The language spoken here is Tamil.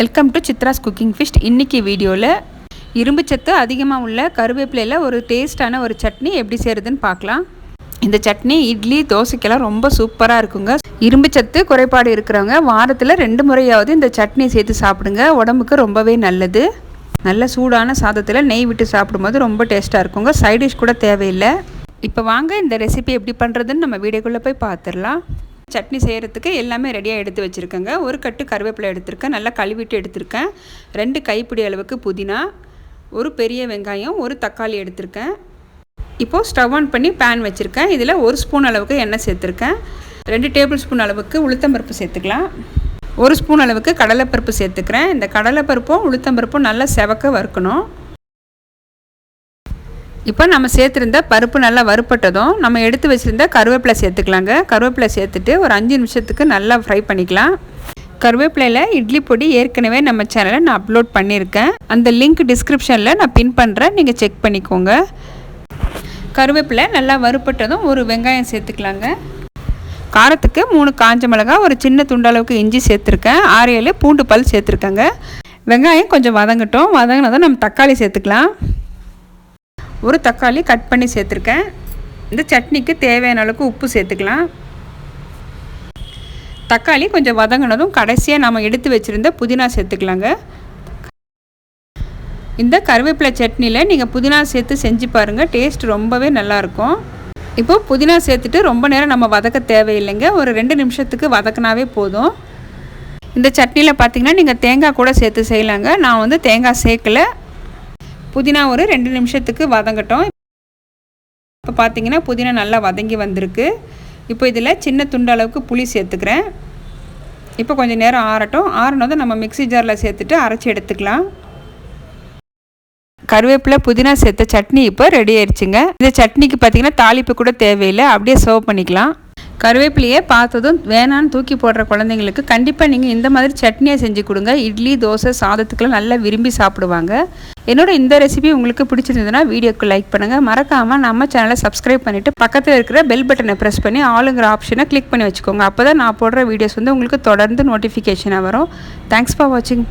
Welcome to Chitra's cooking feast இன்றைக்கி வீடியோவில் இரும்பு சத்து அதிகமாக உள்ள கருவேப்பிலையில் ஒரு டேஸ்ட்டான ஒரு சட்னி எப்படி செய்கிறதுன்னு பார்க்கலாம். இந்த சட்னி இட்லி தோசைக்கெல்லாம் ரொம்ப சூப்பராக இருக்குங்க. இரும்பு சத்து குறைபாடு இருக்கிறவங்க வாரத்தில் ரெண்டு முறையாவது இந்த சட்னி சேர்த்து சாப்பிடுங்க. உடம்புக்கு ரொம்பவே நல்லது. நல்ல சூடான சாதத்தில் நெய் விட்டு சாப்பிடும்போது ரொம்ப டேஸ்ட்டாக இருக்குங்க. சைடிஷ் கூட தேவையில்லை. இப்போ வாங்க இந்த ரெசிபி எப்படி பண்ணுறதுன்னு நம்ம வீடியோக்குள்ளே போய் பார்த்துடலாம். சட்னி செய்கிறதுக்கு எல்லாமே ரெடியாக எடுத்து வச்சுருக்கேங்க. ஒரு கட்டு கருவேப்பிலை எடுத்திருக்கேன். நல்லா கழுவிட்டு எடுத்திருக்கேன். ரெண்டு கைப்பிடி அளவுக்கு புதினா ஒரு பெரிய வெங்காயம் ஒரு தக்காளி எடுத்திருக்கேன். இப்போது ஸ்டவ் ஆன் பண்ணி பேன் வச்சுருக்கேன். இதில் ஒரு ஸ்பூன் அளவுக்கு எண்ணெய் சேர்த்துருக்கேன். ரெண்டு டேபிள் ஸ்பூன் அளவுக்கு உளுத்தம்பருப்பு சேர்த்துக்கலாம். ஒரு ஸ்பூன் அளவுக்கு கடலைப்பருப்பு சேர்த்துக்கிறேன். இந்த கடலைப்பருப்பும் உளுத்தம்பருப்பும் நல்லா செவக்க வறுக்கணும். இப்போ நம்ம சேர்த்துருந்த பருப்பு நல்லா வறுப்பட்டதும் நம்ம எடுத்து வச்சுருந்த கருவேப்பிலை சேர்த்துக்கலாங்க. கருவேப்பிலை சேர்த்துட்டு ஒரு அஞ்சு நிமிஷத்துக்கு நல்லா ஃப்ரை பண்ணிக்கலாம். கருவேப்பிலையில் இட்லி பொடி ஏற்கனவே நம்ம சேனலில் நான் அப்லோட் பண்ணியிருக்கேன். அந்த லிங்க் டிஸ்கிரிப்ஷனில் நான் பின் பண்ணுறேன் நீங்கள் செக் பண்ணிக்கோங்க. கருவேப்பிலை நல்லா வறுப்பட்டதும் ஒரு வெங்காயம் சேர்த்துக்கலாங்க. காரத்துக்கு மூணு காஞ்ச மிளகாய் ஒரு சின்ன துண்டளவுக்கு இஞ்சி சேர்த்துருக்கேன். ஆறு ஏழு பூண்டு பல் சேர்த்துருக்கேங்க. வெங்காயம் கொஞ்சம் வதங்கட்டும். வதங்கினதும் நம்ம தக்காளி சேர்த்துக்கலாம். ஒரு தக்காளி கட் பண்ணி சேர்த்துருக்கேன். இந்த சட்னிக்கு தேவையான அளவுக்கு உப்பு சேர்த்துக்கலாம். தக்காளி கொஞ்சம் வதங்கினதும் கடைசியாக நம்ம எடுத்து வச்சுருந்த புதினா சேர்த்துக்கலாங்க. இந்த கருவேப்பிலை சட்னியில் நீங்கள் புதினா சேர்த்து செஞ்சு பாருங்கள் டேஸ்ட் ரொம்பவே நல்லாயிருக்கும் இப்போது புதினா சேர்த்துட்டு ரொம்ப நேரம் நம்ம வதக்க தேவையில்லைங்க. ஒரு ரெண்டு நிமிஷத்துக்கு வதக்கினாவே போதும். இந்த சட்னியில் பார்த்தீங்கன்னா நீங்கள் தேங்காய் கூட சேர்த்து செய்யலாங்க. நான் வந்து தேங்காய் சேர்க்கலை. புதினா ஒரு ரெண்டு நிமிஷத்துக்கு வதங்கட்டும். இப்போ பார்த்தீங்கன்னா புதினா நல்லா வதங்கி வந்திருக்கு. இப்போ இதில் சின்ன துண்டு அளவுக்கு புளி சேர்த்துக்கிறேன். இப்போ கொஞ்சம் நேரம் ஆறட்டும். ஆறினதும் நம்ம மிக்சி ஜாரில் சேர்த்துட்டு அரைச்சி எடுத்துக்கலாம். கருவேப்பிலை புதினா சேர்த்த சட்னி இப்போ ரெடி ஆயிடுச்சுங்க இந்த சட்னிக்கு பார்த்தீங்கன்னா தாளிப்பு கூட தேவையில்லை. அப்படியே சர்வ் பண்ணிக்கலாம். கருவேப்பிலையே பார்த்ததும் வேணான்னு தூக்கி போடுற குழந்தைங்களுக்கு கண்டிப்பாக நீங்கள் இந்த மாதிரி சட்னியை செஞ்சு கொடுங்க. இட்லி தோசை சாதத்துக்கெல்லாம் நல்லா விரும்பி சாப்பிடுவாங்க. என்னோட இந்த ரெசிபி உங்களுக்கு பிடிச்சிருந்ததுன்னா வீடியோக்கு லைக் பண்ணுங்கள் மறக்காமல் நம்ம சேனலை சப்ஸ்கிரைப் பண்ணிவிட்டு பக்கத்தில் இருக்கிற பெல் பட்டனை ப்ரெஸ் பண்ணி ஆளுங்கிற ஆப்ஷனை கிளிக் பண்ணி வச்சுக்கோங்க. அப்போ தான் நான் போடுற வீடியோஸ் வந்து உங்களுக்கு தொடர்ந்து நோட்டிஃபிகேஷனாக வரும். தேங்க்ஸ் ஃபார் வாட்சிங்